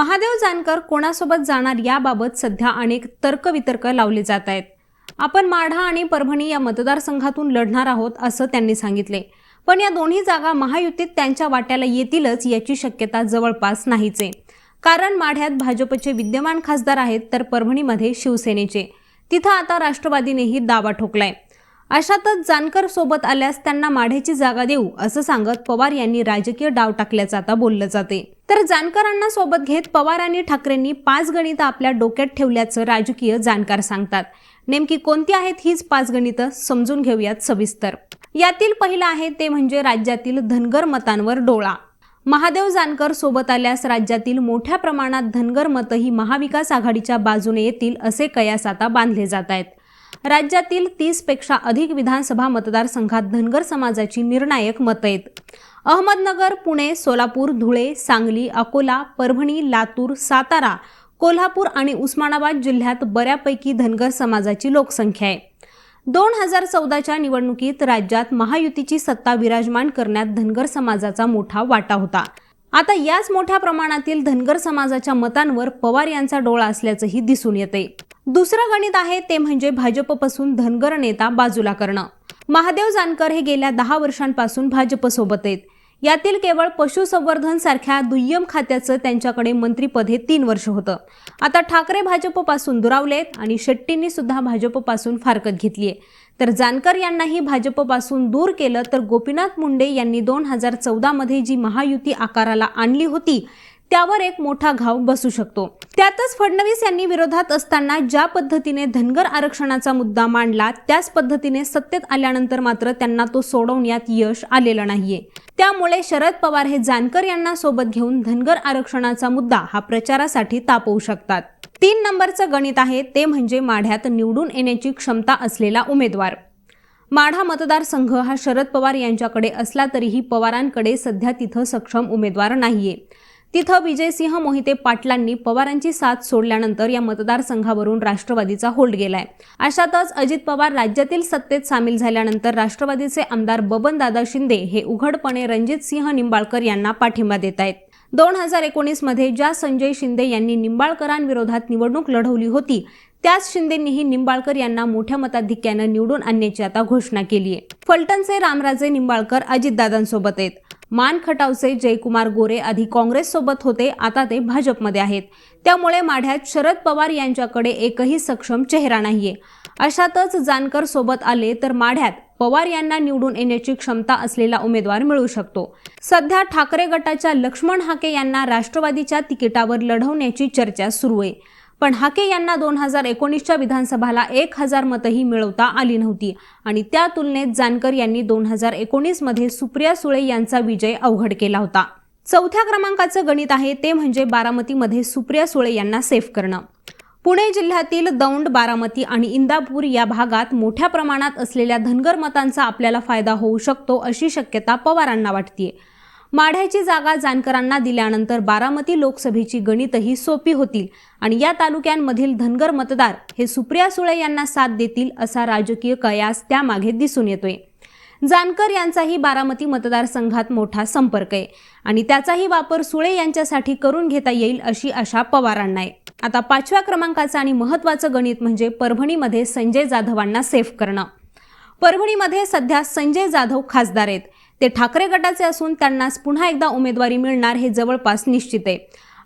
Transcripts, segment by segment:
महादेव जानकर कोणासोबत जाणार याबाबत सध्या अनेक तर्कवितर्क लावले जात आहेत. आपण माढा आणि परभणी या मतदारसंघातून लढणार आहोत असं त्यांनी सांगितले. पण या दोन्ही जागा महायुतीत त्यांच्या वाट्याला येतीलच याची शक्यता जवळपास नाहीच. आहे कारण माढ्यात भाजपचे विद्यमान खासदार आहेत तर परभणीमध्ये शिवसेनेचे. तिथं आता राष्ट्रवादीनेही दावा ठोकलाय. अशातच जानकर सोबत आल्यास त्यांना माढ्याची जागा देऊ असं सांगत पवार यांनी राजकीय डाव टाकल्याचं आता बोललं जाते. तर जानकरांना सोबत घेत पवार आणि ठाकरेंनी पाच गणितं आपल्या डोक्यात ठेवल्याचं राजकीय जाणकार सांगतात. नेमकी कोणती आहेत हीच पाच गणितं समजून घेऊयात सविस्तर. यातील पहिलं आहे ते म्हणजे राज्यातील धनगर मतांवर डोळा. महादेव जानकर सोबत आल्यास राज्यातील मोठ्या प्रमाणात धनगर मतं ही महाविकास आघाडीच्या बाजूने येतील असे कयास आता बांधले जात आहेत. राज्यातील तीसपेक्षा अधिक विधानसभा मतदारसंघात धनगर समाजाची निर्णायक मतं आहेत. अहमदनगर पुणे सोलापूर धुळे सांगली अकोला परभणी लातूर सातारा कोल्हापूर आणि उस्मानाबाद जिल्ह्यात बऱ्यापैकी धनगर समाजाची लोकसंख्या आहे. दोन हजार चौदाच्या निवडणुकीत राज्यात महायुतीची सत्ता विराजमान करण्यात धनगर समाजाचा मोठा वाटा होता. आता याच मोठ्या प्रमाणातील धनगर समाजाच्या मतांवर पवार यांचा डोळा असल्याचंही दिसून येते. दुसरं गणित आहे ते म्हणजे भाजपपासून धनगर नेता बाजूला करणं. महादेव जानकर हे गेल्या दहा वर्षांपासून भाजपसोबत आहेत. यातील केवळ पशुसंवर्धन सारख्या दुय्यम खात्याचं त्यांच्याकडे मंत्रीपद हे तीन वर्ष होतं. आता ठाकरे भाजपपासून दुरावलेत आणि शेट्टींनी सुद्धा भाजपपासून फारकत घेतलीय तर जानकर यांनाही भाजपपासून दूर केलं तर गोपीनाथ मुंडे यांनी दोन हजार चौदामध्ये जी महायुती आकाराला आणली होती त्यावर एक मोठा घाव बसू शकतो. त्यातच फडणवीस यांनी विरोधात असताना ज्या पद्धतीने धनगर आरक्षणाचा मुद्दा मांडला त्याच पद्धतीने सत्तेत आल्यानंतर मात्र त्यांना तो सोडवण्यात यश आलेलं नाहीये. त्यामुळे शरद पवार हे जानकर यांना सोबत घेऊन धनगर आरक्षणाचा मुद्दा हा प्रचारासाठी तापवू शकतात. तीन नंबरचं गणित आहे ते म्हणजे माढ्यात निवडून येण्याची क्षमता असलेला उमेदवार. माढा मतदारसंघ हा शरद पवार यांच्याकडे असला तरीही पवारांकडे सध्या तिथं सक्षम उमेदवार नाहीये. तिथं विजयसिंह मोहिते पाटलांनी पवारांची साथ सोडल्यानंतर या मतदारसंघावरून राष्ट्रवादीचा होल्ड गेलाय. अशातच अजित पवार राज्यातील सत्तेत सामील झाल्यानंतर राष्ट्रवादीचे आमदार बबनदादा शिंदे हे उघडपणे रणजित सिंह निंबाळकर यांना पाठिंबा देत आहेत दोन हजार एकोणीसमध्ये ज्या संजय शिंदे यांनी निंबाळकरांविरोधात निवडणूक लढवली होती त्याच शिंदेंनीही निंबाळकर यांना मोठ्या मताधिक्यानं निवडून आणण्याची आता घोषणा केली आहे फलटणचे रामराजे निंबाळकर अजितदादांसोबत आहेत. मान खटावचे जयकुमार गोरे आधी काँग्रेससोबत होते आता ते भाजपमध्ये आहेत. त्यामुळे माढ्यात शरद पवार यांच्याकडे एकही सक्षम चेहरा नाहीये. अशातच जानकर सोबत आले तर माढ्यात पवार यांना निवडून येण्याची क्षमता असलेला उमेदवार मिळू शकतो. सध्या ठाकरे गटाच्या लक्ष्मण हाके यांना राष्ट्रवादीच्या तिकिटावर लढवण्याची चर्चा सुरू आहे. पण हाके यांना दोन हजार एकोणीसच्या विधानसभाला एक हजार मतही मिळवता आली नव्हती. आणि त्या तुलनेत जानकर यांनी दोन हजार एकोणीसमध्ये सुप्रिया सुळे यांचा विजय अवघड केला होता. चौथ्या क्रमांकाचं गणित आहे ते म्हणजे बारामतीमध्ये सुप्रिया सुळे यांना सेफ करणं. पुणे जिल्ह्यातील दौंड बारामती आणि इंदापूर या भागात मोठ्या प्रमाणात असलेल्या धनगर मतांचा आपल्याला फायदा होऊ शकतो अशी शक्यता पवारांना वाटतीये. माढ्याची जागा जानकरांना दिल्यानंतर बारामती लोकसभेची गणितही सोपी होतील आणि या तालुक्यांमधील धनगर मतदार हे सुप्रिया सुळे यांना साथ देतील असा राजकीय कयास त्यामागे दिसून येतोय. जानकर यांचाही बारामती मतदारसंघात मोठा संपर्क आहे आणि त्याचाही वापर सुळे यांच्यासाठी करून घेता येईल अशी आशा पवारांना आहे. आता पाचव्या क्रमांकाचं आणि महत्त्वाचं गणित म्हणजे परभणीमध्ये संजय जाधवांना सेफ करणं. परभणीमध्ये सध्या संजय जाधव खासदार आहेत. ते ठाकरे गटाचे असून त्यांनाच पुन्हा एकदा उमेदवारी मिळणार हे जवळपास निश्चित आहे.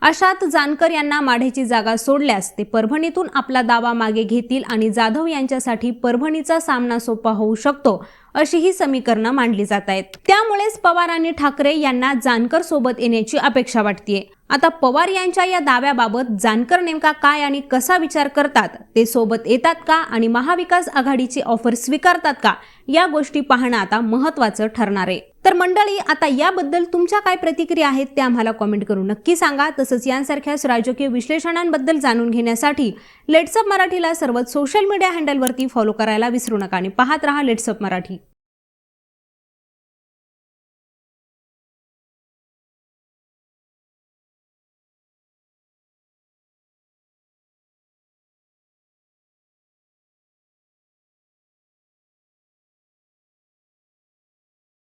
अशात जानकर यांना माढेची जागा सोडल्यास ते परभणीतून आपला दावा मागे घेतील आणि जाधव यांच्यासाठी परभणीचा सामना सोपा होऊ शकतो अशी ही समीकरणं मांडली जात आहेत. त्यामुळेच पवार आणि ठाकरे यांना जानकर सोबत येण्याची अपेक्षा वाटतेय. आता पवार यांच्या या दाव्याबाबत जानकर नेमका काय आणि कसा विचार करतात? ते सोबत येतात का? आणि महाविकास आघाडीची ऑफर स्वीकारतात का? या गोष्टी पाहणं आता महत्वाचं ठरणार आहे. तर मंडळी आता याबद्दल तुमच्या काय प्रतिक्रिया आहेत त्या आम्हाला कॉमेंट करून नक्की सांगा. तसंच यांसारख्याच राजकीय विश्लेषणांबद्दल जाणून घेण्यासाठी लेट्सअप मराठीला सर्वच सोशल मीडिया हँडलवरती फॉलो करायला विसरू नका आणि पाहत रहा लेट्सअप मराठी.